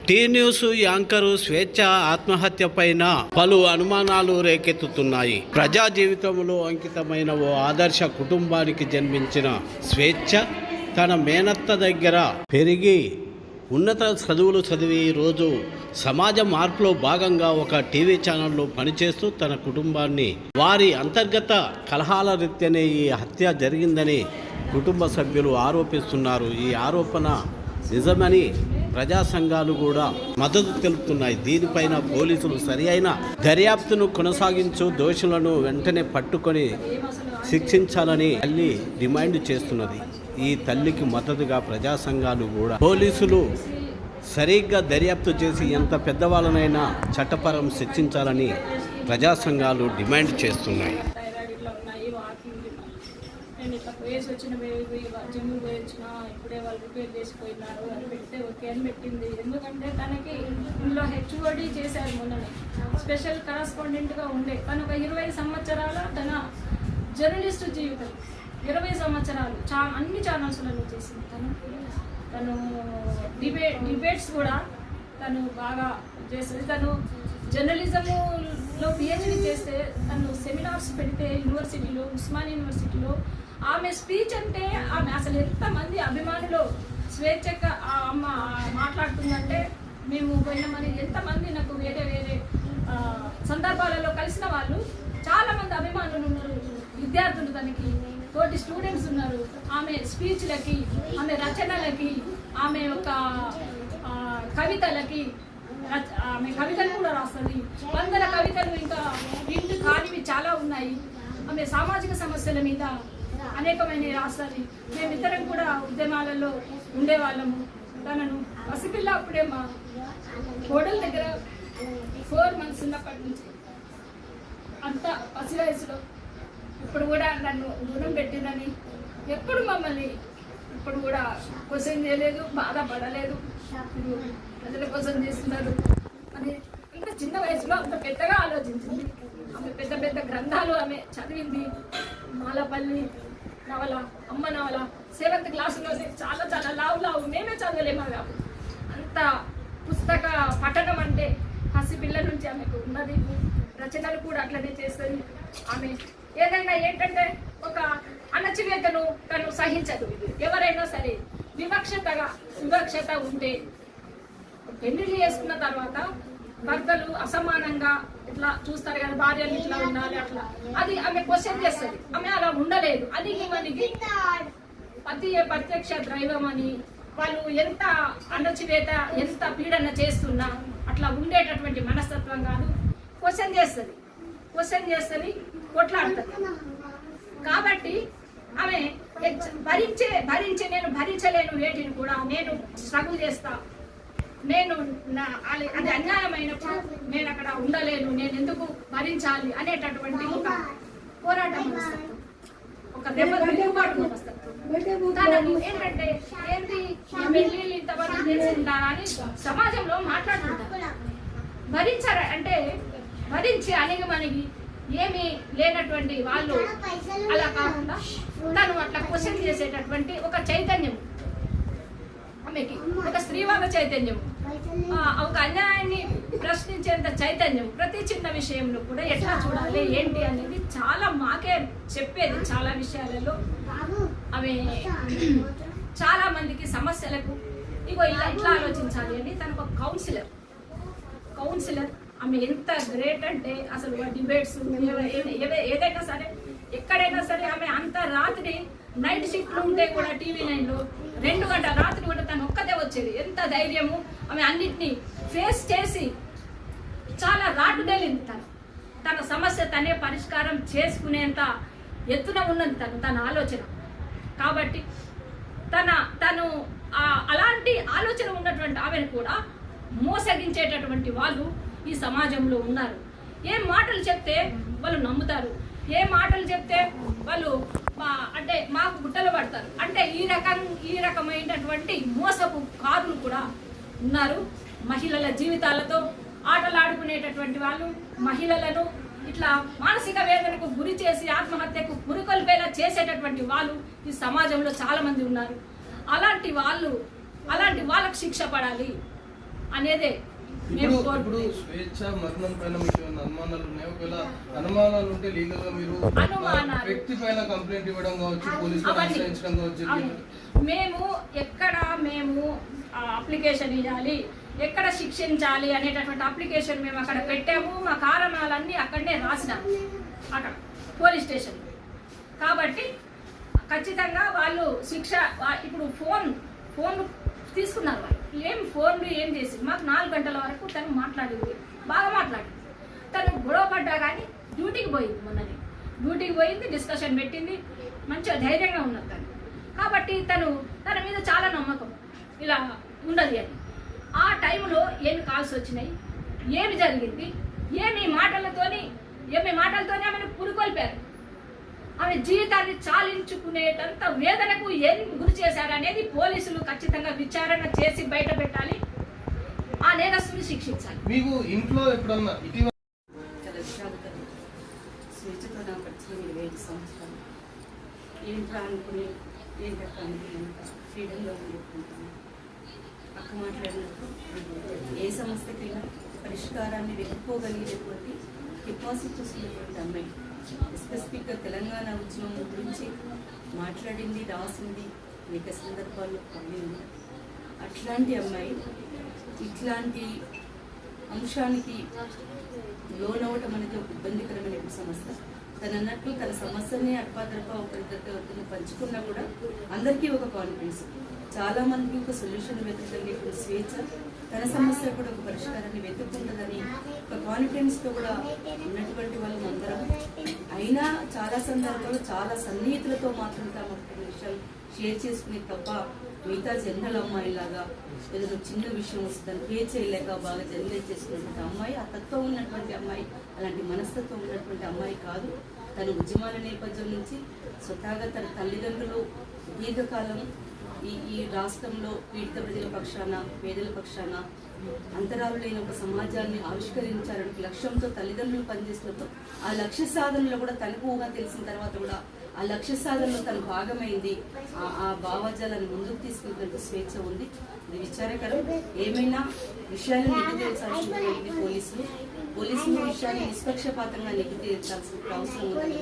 Tea news anchor స్వేచ్ఛ ఆత్మహత్య పైన పలు అనుమానాలు రేకెత్తుతున్నాయి. ప్రజా జీవితంలో అంకితమైన ఓ ఆదర్శ కుటుంబానికి జన్మించిన స్వేచ్ఛ తన మేనత్త దగ్గర పెరిగి ఉన్నత చదువులు చదివి రోజు సమాజ మార్పులో భాగంగా ఒక టీవీ ఛానల్లో పనిచేస్తూ తన కుటుంబాన్ని వారి అంతర్గత కలహాల రీత్యనే ఈ హత్య జరిగిందని కుటుంబ సభ్యులు ఆరోపిస్తున్నారు. ఈ ఆరోపణ నిజమని ప్రజా సంఘాలు కూడా మద్దతు తెలుపుతున్నాయి. దీనిపైన పోలీసులు సరి అయిన దర్యాప్తును కొనసాగించు దోషులను వెంటనే పట్టుకొని శిక్షించాలని తల్లి డిమాండ్ చేస్తున్నది. ఈ తల్లికి మద్దతుగా ప్రజా సంఘాలు కూడా పోలీసులు సరిగ్గా దర్యాప్తు చేసి ఎంత పెద్దవాళ్ళనైనా చట్టపరం శిక్షించాలని ప్రజా సంఘాలు డిమాండ్ చేస్తున్నాయి. నేను ఇట్లా పోయేసి వచ్చిన ఇప్పుడే వాళ్ళు రిపేర్ చేసిపోయినారు అని పెడితే ఓకే అని పెట్టింది ఎందుకంటే తనకి ఇందులో హెచ్ఓడి చేశారు మొన్ననే స్పెషల్ కరస్పాండెంట్గా ఉండే తను ఒక ఇరవై సంవత్సరాల తన జర్నలిస్ట్ జీవితం. ఇరవై సంవత్సరాలు చా అన్ని ఛానల్స్లలో చేసింది. తను తను డిబేట్ డిబేట్స్ కూడా తను బాగా చేస్తుంది తను జర్నలిజంలో పిహెచ్డి చేస్తే తను సెమినార్స్ పెడితే యూనివర్సిటీలో ఉస్మాన్ యూనివర్సిటీలో ఆమె స్పీచ్ అంటే ఆమె అసలు ఎంతమంది అభిమానులు స్వేచ్ఛగా ఆ అమ్మ మాట్లాడుతుందంటే మేము పోయినామని ఎంతమంది నాకు వేరే వేరే సందర్భాలలో కలిసిన వాళ్ళు చాలామంది అభిమానులు ఉన్నారు. విద్యార్థులు తనకి తోటి స్టూడెంట్స్ ఉన్నారు. ఆమె స్పీచ్లకి ఆమె రచనలకి ఆమె యొక్క కవితలకి ఆమె కవితలు కూడా రాస్తుంది. వందల కవితలు ఇంకా ఇంటి కానివి చాలా ఉన్నాయి. ఆమె సామాజిక సమస్యల మీద అనేకమైన రాస్తుంది. మేమిద్దరం కూడా ఉద్యమాలలో ఉండేవాళ్ళము. తనను పసిపిల్ల అప్పుడే మా కోడల దగ్గర ఫోర్ మంత్స్ ఉన్నప్పటి నుంచి అంత పసి వయసులో ఇప్పుడు కూడా నన్ను దూరం పెట్టిందని ఎప్పుడు మమ్మల్ని ఇప్పుడు కూడా క్వశ్చన్ చేయలేదు బాధపడలేదు. ప్రజల కోసం చేస్తున్నారు. అని అంత చిన్న వయసులో అంత పెద్దగా ఆలోచించింది. ఆమె పెద్ద పెద్ద గ్రంథాలు ఆమె చదివింది. మాలపల్లి నవల అమ్మ నవల సెవెంత్ క్లాసులో చాలా చాలా లావు లావు మేమే చదవలేము అవి అంత పుస్తక పఠనం అంటే పసి పిల్ల నుంచి ఆమెకు ఉన్నది. రచనలు కూడా అట్లనే చేస్తుంది. ఆమె ఏదైనా ఏంటంటే ఒక అణచివేతను తను సహించదు. ఎవరైనా సరే వివక్షతగా వివక్షత ఉంటే పెళ్ళిళ్ళు చేసుకున్న తర్వాత భర్తలు అసమానంగా ఇట్లా చూస్తారు కదా భార్యలు ఇట్లా ఉండాలి అట్లా. అది ఆమె క్వశ్చన్ చేస్తుంది. ఆమె అలా ఉండలేదు. అది మనకి పతి ప్రత్యక్ష దైవం అని వాళ్ళు ఎంత అణచివేత ఎంత పీడన చేస్తున్నా అట్లా ఉండేటటువంటి మనస్తత్వం కాదు. క్వశ్చన్ చేస్తుంది. క్వశ్చన్ చేస్తుంది. కొట్లాడుతుంది. కాబట్టి ఆమె భరించే భరించే నేను భరించలేను వేటిని కూడా నేను స్ట్రగుల్ చేస్తా. నేను నా అది- అది అన్యాయమైనప్పుడు నేను అక్కడ ఉండలేను నేను ఎందుకు భరించాలి అనేటటువంటి ఒక పోరాటం ఒక దెబ్బ ఏంటంటే ఏంటి పెళ్ళిళ్ళు ఇంతవరకు చేసిందా అని సమాజంలో మాట్లాడుతుంటారు భరించారు? అంటే భరించి అనిగి మనకి ఏమీ లేనటువంటి వాళ్ళు అలా కాకుండా తను అట్లా క్వశ్చన్ చేసేటటువంటి ఒక చైతన్యం. ఆమెకి ఒక స్త్రీవాద చైతన్యం. ఒక అన్యాయాన్ని ప్రశ్నించేంత చైతన్యం. ప్రతి చిన్న విషయంలో కూడా ఎట్లా చూడాలి ఏంటి అనేది చాలా మాకే చెప్పేది చాలా విషయాలలో. ఆమె చాలా మందికి సమస్యలకు ఇగో ఇలా ఇట్లా ఆలోచించాలి అని తనకు ఒక కౌన్సిలర్ కౌన్సిలర్ ఆమె ఎంత గ్రేట్ అంటే అసలు డిబేట్స్ ఏదైనా సరే ఎక్కడైనా సరే ఆమె అంత రాత్రి నైట్ షిఫ్ట్లు ఉంటే కూడా టీవీ నైన్లో రెండు గంటల రాత్రి కూడా తను ఒక్కదే వచ్చేది. ఎంత ధైర్యము. ఆమె అన్నిటినీ ఫేస్ చేసి చాలా రాటుదేలింది తను. తన సమస్య తనే పరిష్కారం చేసుకునేంత ఎత్తున ఉన్నది తను తన ఆలోచన. కాబట్టి తన తను అలాంటి ఆలోచన ఉన్నటువంటి ఆమెను కూడా మోసగించేటటువంటి వాళ్ళు ఈ సమాజంలో ఉన్నారు. ఏ మాటలు చెప్తే వాళ్ళు నమ్ముతారు. ఏ మాటలు చెప్తే వాళ్ళు మా- అంటే మాకు గుట్టలు పడతారు. అంటే ఈ రకం ఈ రకమైనటువంటి మోసపు కారులు కూడా ఉన్నారు. మహిళల జీవితాలతో ఆటలాడుకునేటటువంటి వాళ్ళు మహిళలను ఇట్లా మానసిక వేదనకు గురి చేసి ఆత్మహత్యకు గురికొల్పే చేసేటటువంటి వాళ్ళు ఈ సమాజంలో చాలామంది ఉన్నారు. అలాంటి వాళ్ళు అలాంటి వాళ్ళకు శిక్ష పడాలి అనేదే ఇప్పుడు ఇప్పుడు కోరుకునేది. స్వేచ్ఛ మరణం పైన మీకు ఏమైనా అనుమానాలు ఉన్నాయా ఒకవేళ అనుమానాలు ఉంటే లీగల్గా మీరు అనుమానాలు. వ్యక్తి పైన కంప్లైంట్ ఇవ్వడం కావచ్చు పోలీసులు అవన్నీ. ఆశ్రయించడం కావచ్చు. మేము ఎక్కడ మేము అప్లికేషన్ ఇవ్వాలి ఎక్కడ శిక్షించాలి అనేటటువంటి అప్లికేషన్ మేము అక్కడ పెట్టాము మా కారణాలన్నీ అక్కడనే రాసినాము అక్కడ పోలీస్ స్టేషన్ కాబట్టి ఖచ్చితంగా వాళ్ళు శిక్ష ఇప్పుడు ఫోన్ ఫోన్ తీసుకున్నారు వాళ్ళు ఏం ఫోన్లు ఏం చేసి మాకు నాలుగు గంటల వరకు తను మాట్లాడింది. బాగా మాట్లాడింది. తను గొడవ పడ్డా కానీ డ్యూటీకి పోయింది మొన్ననే. డ్యూటీకి పోయింది డిస్కషన్ పెట్టింది. మంచిగా ధైర్యంగా ఉన్నది తను. కాబట్టి తను తన మీద చాలా నమ్మకం. ఇలా ఉండదు అని. ఆ టైంలో ఏమి కాల్స్ వచ్చినాయి? ఏమి జరిగింది? ఏమి మాటలతోని ఏమి మాటలతోనే ఆమెను పురుకొల్పారు? ఆమె జీవితాన్ని చాలించుకునేటంత వేదనకు ఏం గురి చేశారనేది పోలీసులు ఖచ్చితంగా విచారణ చేసి బయట పెట్టాలి. ఆ నేరస్తుని శిక్షించాలి. మీకు ఇంట్లో ఎప్పుడన్నా ఇటీవల చాలా విషాదకరం స్వేచ్ఛతో నాకు వచ్చిన ఇరవై ఐదు సంవత్సరాలు ఏంట్రా అనుకుని అక్క మాట్లాడినట్టు ఏ సమస్యకైనా పరిష్కారాన్ని వెతుక్కోగలిగేటువంటి కెపాసిటీస్ ఉన్నటువంటి అమ్మాయి స్పెసిఫిక్గా తెలంగాణ ఉద్యమం గురించి మాట్లాడింది రాసింది అనేక సందర్భాల్లో పండింది అట్లాంటి అమ్మాయి ఇట్లాంటి అంశానికి లోనవటం అనేది ఒక ఇబ్బందికరమైన సమస్య. తను అన్నట్లు తన సమస్యని అడపాదడపా ఒకరిద్దరితో పంచుకున్నా కూడా అందరికీ ఒక కాన్ఫిడెన్స్. చాలా మందికి ఒక సొల్యూషన్ వెతుకుతుండే స్వేచ్ఛ. తన సమస్య కూడా ఒక పరిష్కారాన్ని వెతుక్కుంటుందని ఒక కాన్ఫిడెన్స్తో కూడా ఉన్నటువంటి వాళ్ళం అందరం. అయినా చాలా సందర్భాల్లో చాలా సన్నిహితులతో మాత్రం తమ విషయాలు షేర్ చేసుకునే తప్ప మిగతా జనరల్ అమ్మాయిలాగా ఏదైనా చిన్న విషయం వస్తే పే చేయలేక బాగా జనరేట్ చేసుకున్నటువంటి అమ్మాయి ఆ తత్వం ఉన్నటువంటి అమ్మాయి అలాంటి మనస్తత్వం ఉన్నటువంటి అమ్మాయి కాదు. తన ఉద్యమాల నేపథ్యం నుంచి స్వతహాగా తన తల్లిదండ్రులు దీర్ఘకాలం ఈ ఈ రాష్ట్రంలో పీడిత ప్రజల పక్షాన పేదల పక్షాన అంతరాలు లేని ఒక సమాజాన్ని ఆవిష్కరించాలని లక్ష్యంతో తల్లిదండ్రులు పనిచేసినప్పుడు ఆ లక్ష్య సాధనలో కూడా తనకు ఊహ తెలిసిన తర్వాత కూడా ఆ లక్ష్య సాధనలో తను భాగమైంది. ఆ- ఆ భావజాలను ముందుకు తీసుకెళ్తున్నట్టు స్వేచ్ఛ ఉంది. ఇది విచారకరం. ఏమైనా విషయాలను నిగ్గు తేల్చాల్సినటువంటి పోలీసులు పోలీసులు విషయాన్ని నిష్పక్షపాతంగా నిగ్గు తేల్చాల్సిన అవసరం ఉంది